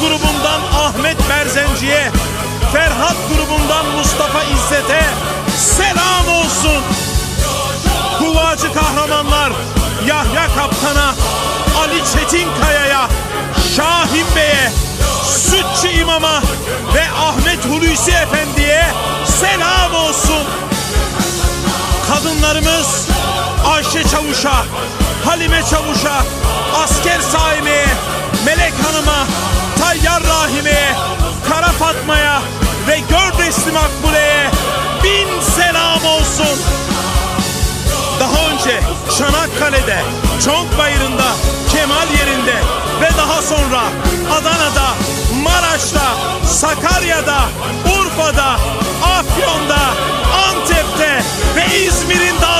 grubundan Ahmet Berzenci'ye Ferhat grubundan Mustafa İzzet'e selam olsun. Kuvacı kahramanlar Yahya Kaptan'a, Ali Çetinkaya'ya, Şahin Bey'e, Sütçü İmam'a ve Ahmet Hulusi Efendi'ye selam olsun. Kadınlarımız Ayşe Çavuş'a, Halime Çavuş'a, Asker Saime'ye, Melek Hanım'a, Tayyar Rahime'ye, Kara Fatma'ya ve Gördesli Makbule'ye bin selam olsun. Daha önce Çanakkale'de, Çonkbayırı'nda, Kemal yerinde ve daha sonra Adana'da, Maraş'ta, Sakarya'da, Urfa'da, Afyon'da, Antep'te ve İzmir'in Kemal'lere